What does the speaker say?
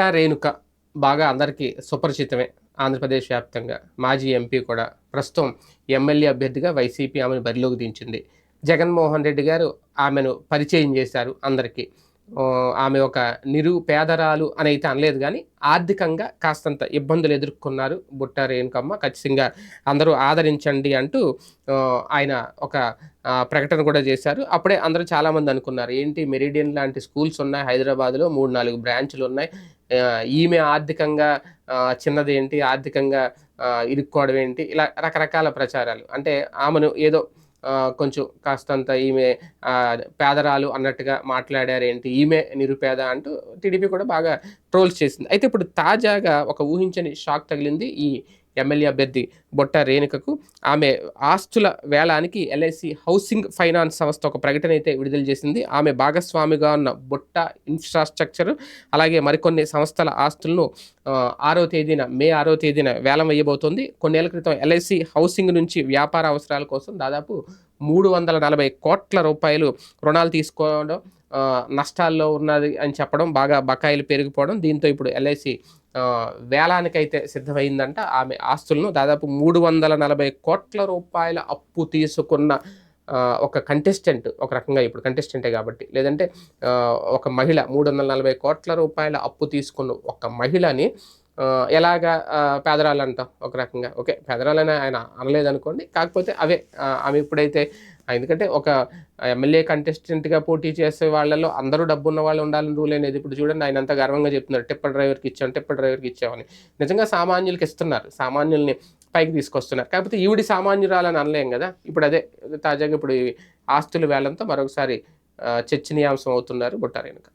బుట్టా రేణుక బాగా అందరికీ సుపరిచితమే ఆంధ్రప్రదేశ్ వ్యాప్తంగా. మాజీ ఎంపీ కూడా ప్రస్తుతం ఎమ్మెల్యే అభ్యర్థిగా వైసీపీ ఆమెను బరిలోకి దించింది. జగన్మోహన్ రెడ్డి గారు ఆమెను పరిచయం చేశారు అందరికీ. ఆమె ఒక నిరుపేదరాలు అని అయితే అనలేదు కానీ ఆర్థికంగా కాస్తంత ఇబ్బందులు ఎదుర్కొన్నారు బుట్ట రేణుకమ్మ. ఖచ్చితంగా అందరూ ఆదరించండి అంటూ ఆయన ఒక ప్రకటన కూడా చేశారు. అప్పుడే అందరూ చాలామంది అనుకున్నారు ఏంటి మెరిడియన్ లాంటి స్కూల్స్ ఉన్నాయి హైదరాబాద్లో మూడు నాలుగు బ్రాంచ్లు ఉన్నాయి ఈమె ఆర్థికంగా చిన్నదేంటి ఆర్థికంగా ఇరుక్కోవడం ఏంటి ఇలా రకరకాల ప్రచారాలు. అంటే ఆమెను ఏదో కొంచెం కాస్తంత ఈమె పేదరాలు అన్నట్టుగా మాట్లాడారేంటి ఈమె నిరుపేద అంటూ టీడీపీ కూడా బాగా ట్రోల్స్ చేసింది. అయితే ఇప్పుడు తాజాగా ఒక ఊహించని షాక్ తగిలింది ఈ ఎమ్మెల్యే అభ్యర్థి బొట్ట రేణుకకు. ఆమె ఆస్తుల వేలానికి ఎల్ఐసి హౌసింగ్ ఫైనాన్స్ సంస్థ ఒక ప్రకటన అయితే విడుదల చేసింది. ఆమె భాగస్వామిగా ఉన్న బొట్ట ఇన్ఫ్రాస్ట్రక్చర్ అలాగే మరికొన్ని సంస్థల ఆస్తులను ఆరో తేదీన మే ఆరో తేదీన వేలం వేయబోతోంది. కొన్నేళ్ళ క్రితం ఎల్ఐసి హౌసింగ్ నుంచి వ్యాపార అవసరాల కోసం దాదాపు మూడు వందల నలభై కోట్ల రూపాయలు రుణాలు తీసుకోవడం నష్టాల్లో ఉన్నది అని చెప్పడం బాగా బకాయిలు పెరిగిపోవడం దీంతో ఇప్పుడు ఎల్ఐసి వేలానికైతే సిద్ధమైందంట. ఆమె ఆస్తులను దాదాపు మూడు వందల నలభై కోట్ల రూపాయల అప్పు తీసుకున్న ఒక కంటెస్టెంట్ ఒక రకంగా ఇప్పుడు కంటెస్టెంటే కాబట్టి. లేదంటే ఒక మహిళ మూడు వందల నలభై కోట్ల రూపాయల అప్పు తీసుకున్న ఒక మహిళని ఎలాగా పేదరాలు అంటాం ఒక రకంగా. ఓకే పేదరాలని ఆయన అనలేదనుకోండి. కాకపోతే అవే ఆమె ఇప్పుడైతే ఎందుకంటే ఒక ఎమ్మెల్యే కంటెస్టెంట్గా పోటీ చేసే వాళ్ళలో అందరూ డబ్బు ఉన్న వాళ్ళు ఉండాలని రూల్ అనేది ఇప్పుడు చూడండి ఆయన అంత గర్వంగా చెప్తున్నారు టిప్పర్ డ్రైవర్కి ఇచ్చాం టిప్పర్ డ్రైవర్కి ఇచ్చామని. నిజంగా సామాన్యులకి ఇస్తున్నారు సామాన్యుల్ని పైకి తీసుకొస్తున్నారు. కాకపోతే ఈవిడి సామాన్యురాలని అనలేం కదా? ఇప్పుడు అదే తాజాగా ఇప్పుడు ఈ ఆస్తుల వేలంతో మరొకసారి చర్చనీయాంశం అవుతున్నారు బుట్టారేనుక.